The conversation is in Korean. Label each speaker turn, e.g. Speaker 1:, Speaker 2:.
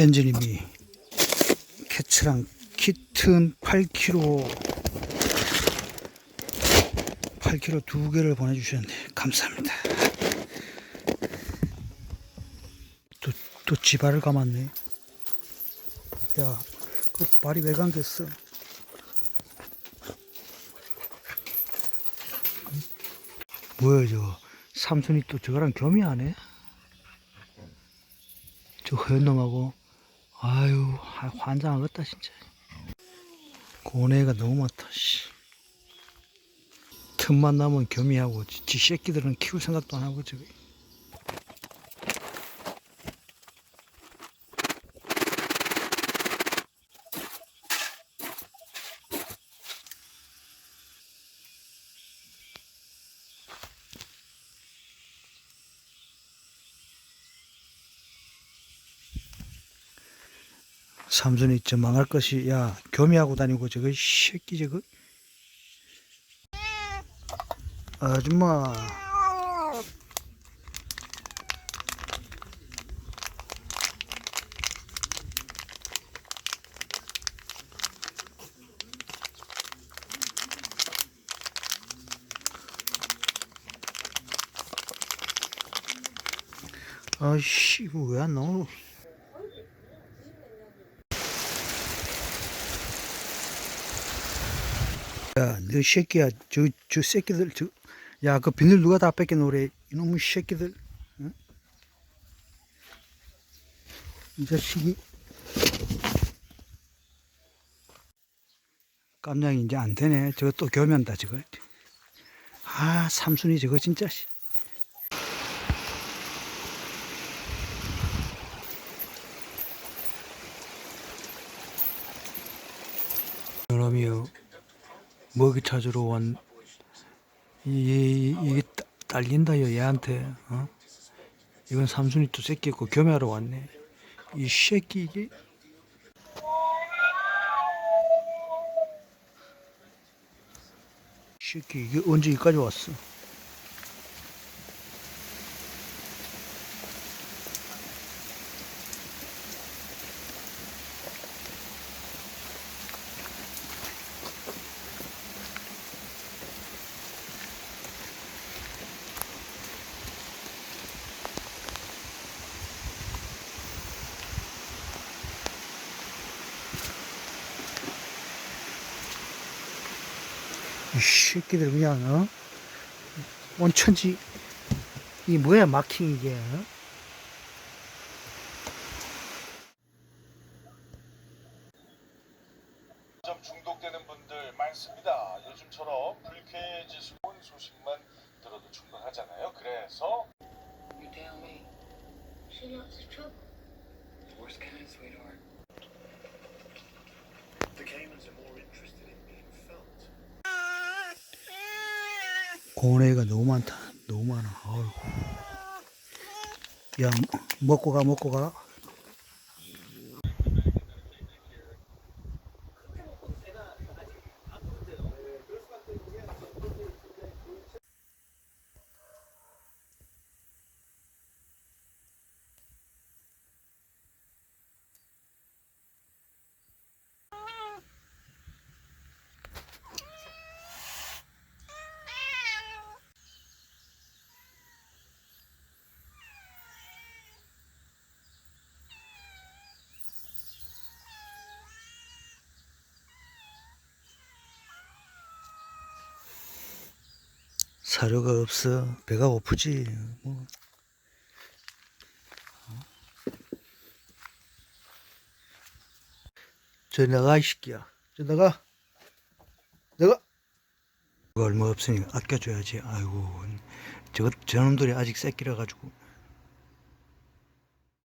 Speaker 1: 엔지님이 캐츠랑 키튼 8kg 8kg 두 개를 보내주셨는데 감사합니다. 또, 또 지발을 감았네. 야, 그 발이 왜 감겼어? 뭐야 저 삼순이 또 저거랑 겸이하네? 저 허연 놈하고 아유 하- 환장하겠다 진짜 고뇌가 너무 많다 씨. 틈만 나면 겸이하고 지, 지 새끼들은 키울 생각도 안 하고 저기 삼순이 저 망할 것이 야 겸이하고 다니고 저거 이 새끼 저거. 아줌마. 이거 왜안 나오노 야, 너 새끼야, 저, 저 새끼들, 저, 야, 그 비닐 누가 다 뺏겨놓으래. 이놈의 새끼들. 응? 이 자식이. 깜냥이 이제 안 되네. 저거 또 겸한다, 저거. 아, 삼순이 저거 진짜. 씨. 그럼요. 먹이 찾으러 온, 이, 이게 따- 딸린다요, 얘한테, 어? 이건 삼순이 또 새끼고 겸하러 왔네. 이 새끼, 이게. 새끼, 이게 언제 여기까지 왔어? 이 새끼들 그냥, 어? 온천지, 이 뭐야, 마킹 이게, 어?
Speaker 2: 점 중독되는 분들 많습니다. 요즘처럼 불쾌 지수 온 소식만 들어도 충분하잖아요. 그래서
Speaker 3: You tell me.
Speaker 4: She loves the trouble.
Speaker 3: Worst kind, sweetheart.
Speaker 2: the Caymans are more interested in
Speaker 1: 고뇌가 너무 많다. 너무 많아. 어휴. 야, 먹고 가, 먹고 가. 사료가 없어. 배가 고프지. 뭐. 어? 저 나가, 이 새끼야. 저 나가. 그거 얼마 없으니까 아껴줘야지. 아이고. 저거, 저놈들이 아직 새끼라 가지고.